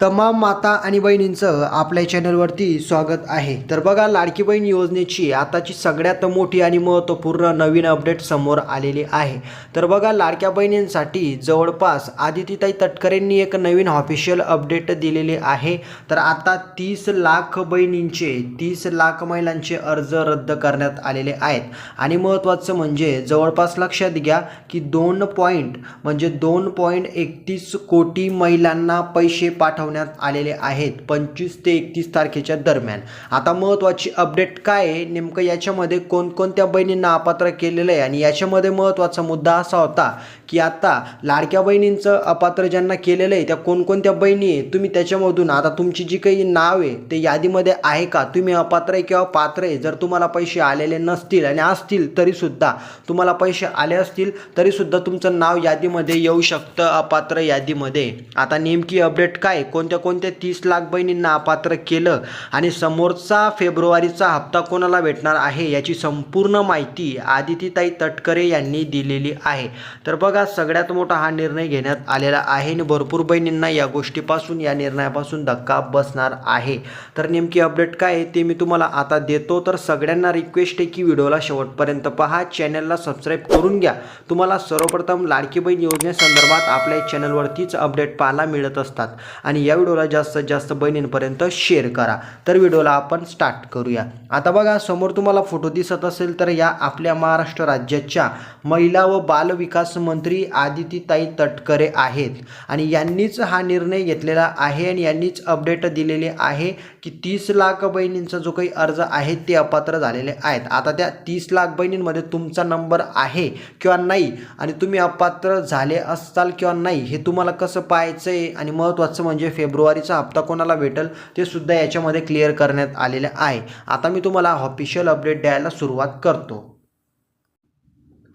तमाम माता आणि बहिणींचं आपल्या चॅनलवरती स्वागत आहे. तर बघा लाडकी बहीण योजनेची आताची सगळ्यात मोठी आणि महत्त्वपूर्ण नवीन अपडेट समोर आलेली आहे. तर बघा लाडक्या बहिणींसाठी जवळपास आदितीताई तटकरेंनी एक नवीन ऑफिशियल अपडेट दिलेले आहे. तर आता तीस लाख बहिणींचे तीस लाख महिलांचे अर्ज रद्द करण्यात आलेले आहेत. आणि महत्त्वाचं म्हणजे जवळपास लक्षात घ्या की दोन पॉईंट म्हणजे दोन पॉईंट एकतीस कोटी महिलांना पैसे पाठव पाठवण्यात आलेले आहेत. पंचवीस ते एकतीस तारखेच्या दरम्यान. आता महत्त्वाची अपडेट काय आहे? नेमकं याच्यामध्ये कोणकोणत्या बहिणींना अपात्र केलेलं आहे? आणि याच्यामध्ये महत्त्वाचा मुद्दा असा होता की आता लाडक्या बहिणींचं अपात्र ज्यांना केलेलं आहे त्या कोणकोणत्या बहिणी आहे तुम्ही त्याच्यामधून आता तुमची जी काही नाव आहे ते यादीमध्ये आहे का? तुम्ही अपात्र आहे किंवा पात्र आहे? जर तुम्हाला पैसे आलेले नसतील आणि असतील तरीसुद्धा तुम्हाला पैसे आले असतील तरीसुद्धा तुमचं नाव यादीमध्ये येऊ शकतं अपात्र यादीमध्ये. आता नेमकी अपडेट काय कोणत्या कोणत्या तीस लाख बहिणींना अपात्र केलं आणि समोरचा फेब्रुवारीचा हप्ता कोणाला भेटणार आहे याची संपूर्ण माहिती आदितीताई तटकरे यांनी दिलेली आहे. तर बघा सगळ्यात मोठा हा निर्णय घेण्यात आलेला आहे आणि भरपूर बहिणींना या गोष्टीपासून या निर्णयापासून धक्का बसणार आहे. तर नेमकी अपडेट काय आहे ते मी तुम्हाला आता देतो. तर सगळ्यांना रिक्वेस्ट आहे की व्हिडिओला शेवटपर्यंत पहा. चॅनलला सबस्क्राईब करून घ्या. तुम्हाला सर्वप्रथम लाडकी बहीण योजनेसंदर्भात आपल्या चॅनलवरतीच अपडेट पाहायला मिळत असतात. आणि या व्हिडिओला जास्तीत जास्त बहिणींपर्यंत शेअर करा. तर व्हिडिओला आपण स्टार्ट करूया. आता बघा समोर तुम्हाला फोटो दिसत असेल तर या आपल्या महाराष्ट्र राज्याच्या महिला व बाल विकास मंत्री आदितीताई तटकरे आहेत. आणि यांनीच हा निर्णय घेतलेला आहे आणि यांनीच अपडेट दिलेले आहे. की तीस लाख बहिणींचा जो काही अर्ज आहे ते अपात्र झालेले आहेत. आता त्या तीस लाख बहिणींमध्ये तुमचा नंबर आहे किंवा नाही आणि तुम्ही अपात्र झाले असाल किंवा नाही हे तुम्हाला कसं पाहायचं आहे आणि महत्त्वाचं म्हणजे फेब्रुवारीचा हप्ता कोणाला भेटेल ते सुद्धा याच्यामध्ये क्लिअर करण्यात आलेलं आहे. आता मी तुम्हाला ऑफिशियल अपडेट द्यायला सुरुवात करतो.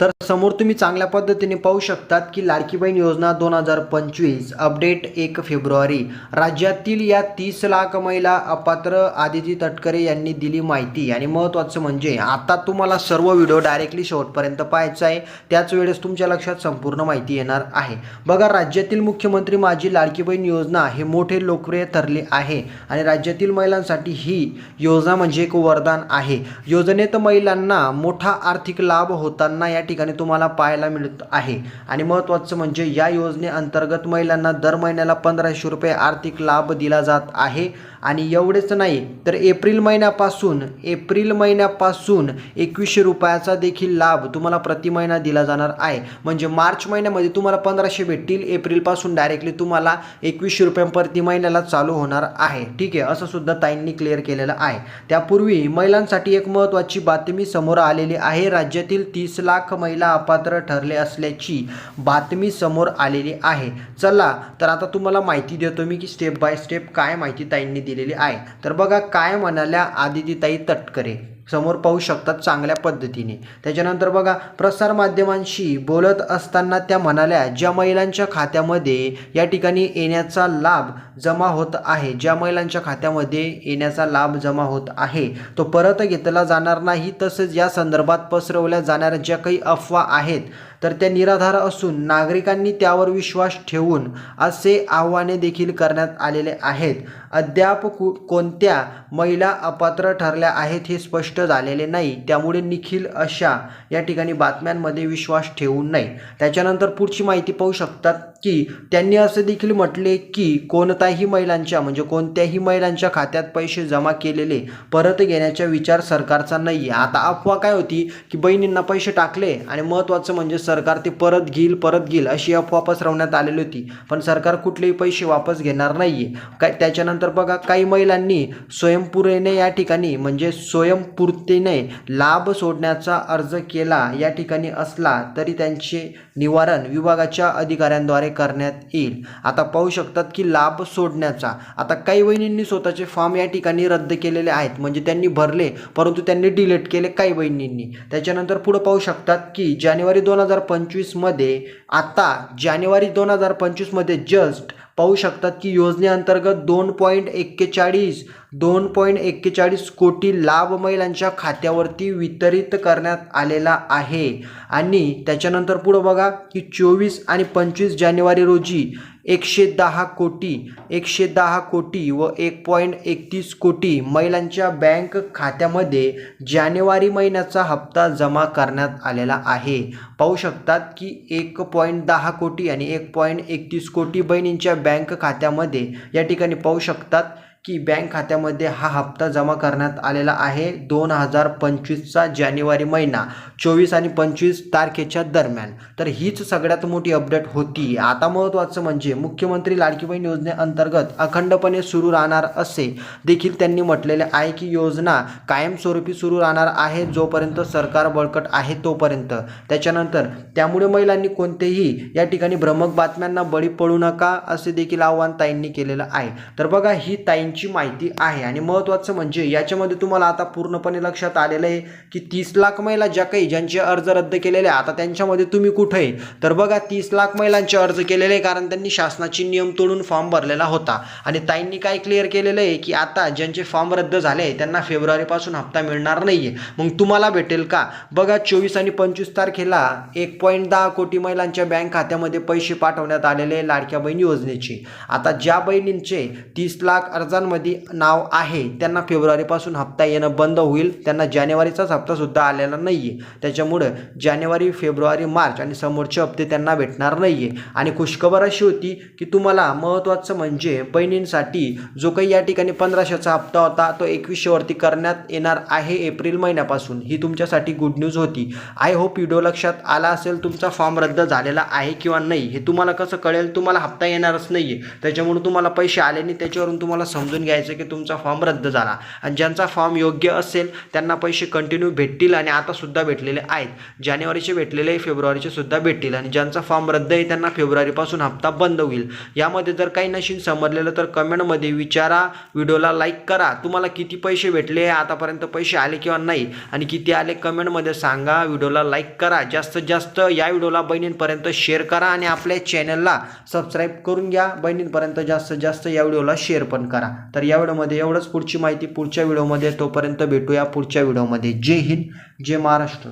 तर समोर तुम्ही चांगल्या पद्धतीने पाहू शकतात की लाडकी बहीण योजना दोन हजार पंचवीस अपडेट एक फेब्रुवारी. राज्यातील या तीस लाख महिला अपात्र आदिती तटकरे यांनी दिली माहिती. आणि महत्त्वाचं म्हणजे आता तुम्हाला सर्व व्हिडिओ डायरेक्टली शेवटपर्यंत पाहायचा आहे. त्याच वेळेस तुमच्या लक्षात संपूर्ण माहिती येणार आहे. बघा राज्यातील मुख्यमंत्री माझी लाडकी बहीण योजना हे मोठे लोकप्रिय ठरले आहे. आणि राज्यातील महिलांसाठी ही योजना म्हणजे एक वरदान आहे. योजनेत महिलांना मोठा आर्थिक लाभ होताना या ठिकाणी तुम्हाला पाहायला मिळत आहे. आणि महत्त्वाचं म्हणजे या योजनेअंतर्गत महिलांना दर महिन्याला पंधराशे रुपये आर्थिक लाभ दिला जात आहे. आणि एवढेच नाही तर एप्रिल महिन्यापासून एप्रिल महिन्यापासून एकवीसशे रुपयाचा देखील लाभ तुम्हाला प्रति महिना दिला जाणार आहे. म्हणजे मार्च महिन्यामध्ये तुम्हाला पंधराशे भेटतील एप्रिलपासून डायरेक्टली तुम्हाला एकवीसशे रुपये प्रति महिन्याला चालू होणार आहे. ठीक आहे असं सुद्धा ताईंनी क्लिअर केलेलं आहे. त्यापूर्वी महिलांसाठी एक महत्त्वाची बातमी समोर आलेली आहे. राज्यातील तीस लाख महिला अपात्र ठरले असल्याची बातमी समोर आलेली आहे. चला तर आता तुम्हाला माहिती देतो मी की स्टेप बाय स्टेप काय माहिती ताईंनी दिलेली आहे. तर बघा काय म्हणाल्या आदितीताई तटकरे. समोर पाहू शकतात चांगल्या पद्धतीने. त्याच्यानंतर बघा प्रसारमाध्यमांशी बोलत असताना त्या म्हणाल्या ज्या महिलांच्या खात्यामध्ये या ठिकाणी येण्याचा लाभ जमा होत आहे ज्या महिलांच्या खात्यामध्ये येण्याचा लाभ जमा होत आहे तो परत घेतला जाणार नाही तसेच या संदर्भात पसरवल्या जाणाऱ्या ज्या काही अफवा आहेत तर त्या निराधार असून नागरिकांनी त्यावर विश्वास ठेवून असे आव्हाने देखील करण्यात आलेले आहेत. अद्याप कु कोणत्या महिला अपात्र ठरल्या आहेत हे स्पष्ट झालेले नाही. त्यामुळे निखिल अशा या ठिकाणी बातम्यांमध्ये विश्वास ठेवू नये त्याच्यानंतर पुढची माहिती पाहू शकतात की त्यांनी असं देखील म्हटले की कोणत्याही महिलांच्या म्हणजे कोणत्याही महिलांच्या खात्यात पैसे जमा केलेले परत घेण्याचा विचार सरकारचा नाही आहे आता अफवा काय होती की बहिणींना पैसे टाकले आणि महत्त्वाचं म्हणजे सरकार ते परत घेईल परत घेईल अशी अफवा पसरवण्यात आलेली होती. पण सरकार कुठलेही पैसे वापस घेणार नाही आहे काय त्याच्यानंतर बघा काही महिलांनी स्वयंपुरेने या ठिकाणी म्हणजे स्वयंपूर्तीने लाभ सोडण्याचा अर्ज केला या ठिकाणी असला तरी त्यांचे निवारण विभागाच्या अधिकाऱ्यांद्वारे करण्यात येईल. आता पाहू शकतात की लाभ सोडण्याचा आता काही वहिनींनी स्वतःचे फॉर्म या ठिकाणी रद्द केलेले आहेत. म्हणजे त्यांनी भरले परंतु त्यांनी डिलीट केले काही वहिनींनी. त्याच्यानंतर पुढं पाहू शकतात की जानेवारी दोन हजार पंचवीसमध्ये आता जानेवारी दोन हजार पंचवीसमध्ये जस्ट पाहू शकतात की योजनेअंतर्गत दोन पॉईंट एक्केचाळीस दोन पॉईंट एक्केचाळीस कोटी लाभ महिलांच्या खात्यावरती वितरित करण्यात आलेला आहे. आणि त्याच्यानंतर पुढं बघा की चोवीस आणि पंचवीस जानेवारी रोजी एकशे दहा कोटी एकशे दहा कोटी व एक पॉईंट एकतीस कोटी महिलांच्या बँक खात्यामध्ये जानेवारी महिन्याचा हप्ता जमा करण्यात आलेला आहे. पाहू शकतात की एक पॉईंट दहा कोटी आणि एक पॉईंट एकतीस कोटी बहिणींच्या बँक खात्यामध्ये या ठिकाणी पाहू शकतात की बँक खात्यामध्ये हा हप्ता जमा करण्यात आलेला आहे दोन हजार पंचवीसचा जानेवारी महिना चोवीस आणि पंचवीस तारखेच्या दरम्यान. तर हीच सगळ्यात मोठी अपडेट होती. आता महत्त्वाचं म्हणजे मुख्यमंत्री लाडकी बहीण योजनेअंतर्गत अखंडपणे सुरू राहणार असे देखील त्यांनी म्हटलेले आहे की योजना कायमस्वरूपी सुरू राहणार आहे जोपर्यंत सरकार बळकट आहे तोपर्यंत. त्याच्यानंतर त्यामुळे महिलांनी कोणतेही या ठिकाणी भ्रमक बातम्यांना बळी पडू नका असे देखील आव्हान ताईंनी केलेलं आहे. तर बघा ही ताईं ताईंची माहिती आहे. आणि महत्त्वाचं म्हणजे याच्यामध्ये तुम्हाला आता पूर्णपणे लक्षात आलेलं आहे की तीस लाख महिला ज्या काही ज्यांचे अर्ज रद्द केलेले आहे, आता त्यांच्यामध्ये तुम्ही कुठे आहे? तर बघा तीस लाख महिलांचे अर्ज केलेले आहे कारण त्यांनी शासनाची नियम तोडून फॉर्म भरलेला होता. आणि ताईंनी काय क्लिअर केलेलं आहे की आता ज्यांचे फॉर्म रद्द झाले त्यांना फेब्रुवारीपासून हप्ता मिळणार नाही आहे मग तुम्हाला भेटेल का? बघा चोवीस आणि पंचवीस तारखेला एक पॉईंट दहा कोटी महिलांच्या बँक खात्यामध्ये पैसे पाठवण्यात आलेले आहे लाडक्या बहिणी योजनेचे. आता ज्या बहिणींचे तीस लाख अर्जांमध्ये नाव आहे. त्यांना फेब्रुवारीपासून हप्ता येणं बंद होईल. त्यांना जानेवारीचाच हप्ता सुद्धा आलेला नाही आहे त्याच्यामुळं जानेवारी फेब्रुवारी मार्च आणि समोरचे हप्ते त्यांना भेटणार नाही आहे आणि खुशखबर अशी होती की तुम्हाला महत्त्वाचं म्हणजे बहिणींसाठी जो काही या ठिकाणी पंधराशेचा हप्ता होता तो एकवीसशेवरती करण्यात येणार आहे एप्रिल महिन्यापासून. ही तुमच्यासाठी गुड न्यूज होती. आय होप व्हिडिओ लक्षात आला असेल तुमचा फॉर्म रद्द झालेला आहे किंवा नाही. हे तुम्हाला कसं कळेल? तुम्हाला हप्ता येणारच नाही आहे त्याच्यामुळे तुम्हाला पैसे आले नाही. त्याच्यावरून तुम्हाला समजून घ्यायचं की तुमचा फॉर्म रद्द झाला. आणि ज्यांचा फॉर्म योग्य असेल त्यांना पैसे कंटिन्यू भेटतील आणि आतासुद्धा भेटलेले आहेत. जानेवारीचे भेटलेले फेब्रुवारीचे सुद्धा भेटतील. आणि ज्यांचा फॉर्म रद्द आहे त्यांना फेब्रुवारीपासून हप्ता बंद होईल. यामध्ये जर काही नशीन समजलेलं तर कमेंटमध्ये विचारा. व्हिडिओला लाईक करा. तुम्हाला किती पैसे भेटले आतापर्यंत पैसे आले किंवा नाही आणि किती आले कमेंटमध्ये सांगा. व्हिडिओला लाईक करा. जास्तीत जास्त या व्हिडिओला बहिणींपर्यंत शेअर करा आणि आपल्या चॅनलला सबस्क्राईब करून घ्या. बहिणींपर्यंत जास्तीत जास्त या व्हिडिओला शेअर पण करा. तर या व्हिडिओमध्ये एवढंच. पुढची माहिती पुढच्या व्हिडिओमध्ये. तोपर्यंत भेटूया पुढच्या व्हिडिओमध्ये. जय हिंद जय महाराष्ट्र.